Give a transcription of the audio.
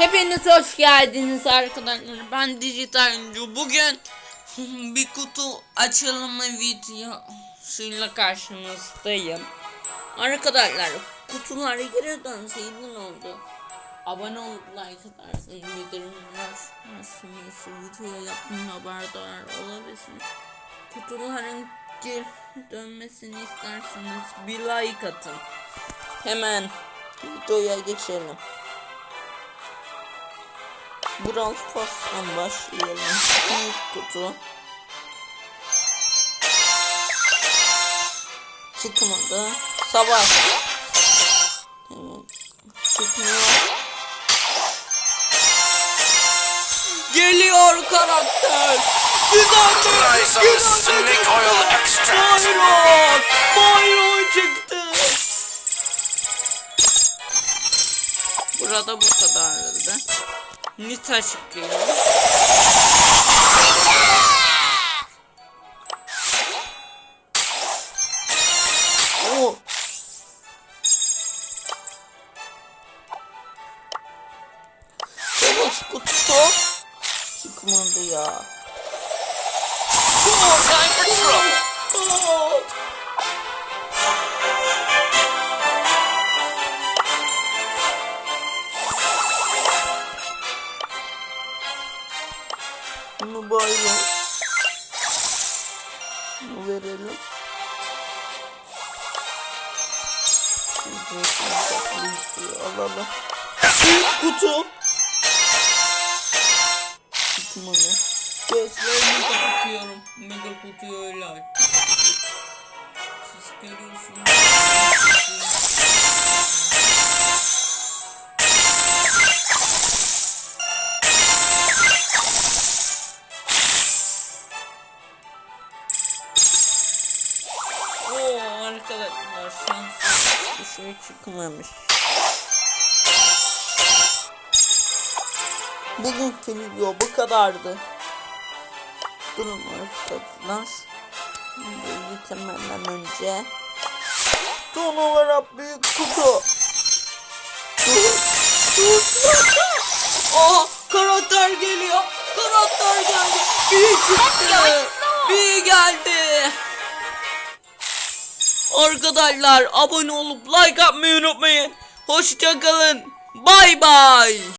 Hepiniz hoş geldiniz arkadaşlar. Ben Dijital. Bugün bir kutu açılımı videosuyla karşınızdayım. Arkadaşlar kutulara girerken senin oldu. Abone olup like atarsın, bildirimler açarsınız, video yaptığım haberdar olabilirsiniz. Kutuların geri dönmesini isterseniz bir like atın. Hemen videoya geçelim. Brawl Pass'tan başlayalım. İlk kutu. Çıkmadı. Savaş. Hemen çıkmıyor. Geliyor karakter. Güzel extract. Byron. Byron çıktı. Burada bu kadardı. Nita çıkıyor. Oo. Savaş kutusu çıkmadı ya. Time for trouble. Bunu böyle Bunu verelim. Alalım. Büyük kutu. Çıkmadı. Gözlerimi kapatıyorum. Mega kutuyu öyle aç. Siz görüyorsunuz. Arkadaşlar şanssız bir şey çıkmamış. Bugünkü video bu kadardı. Durun arkadaşlar. Şimdi bitirmeden önce son olarak büyük kutu. Dur. Dur. Aa karakter geliyor. Karakter geldi. Bir çıktı. Arkadaşlar abone olup like atmayı unutmayın. Hoşçakalın. Bay bay.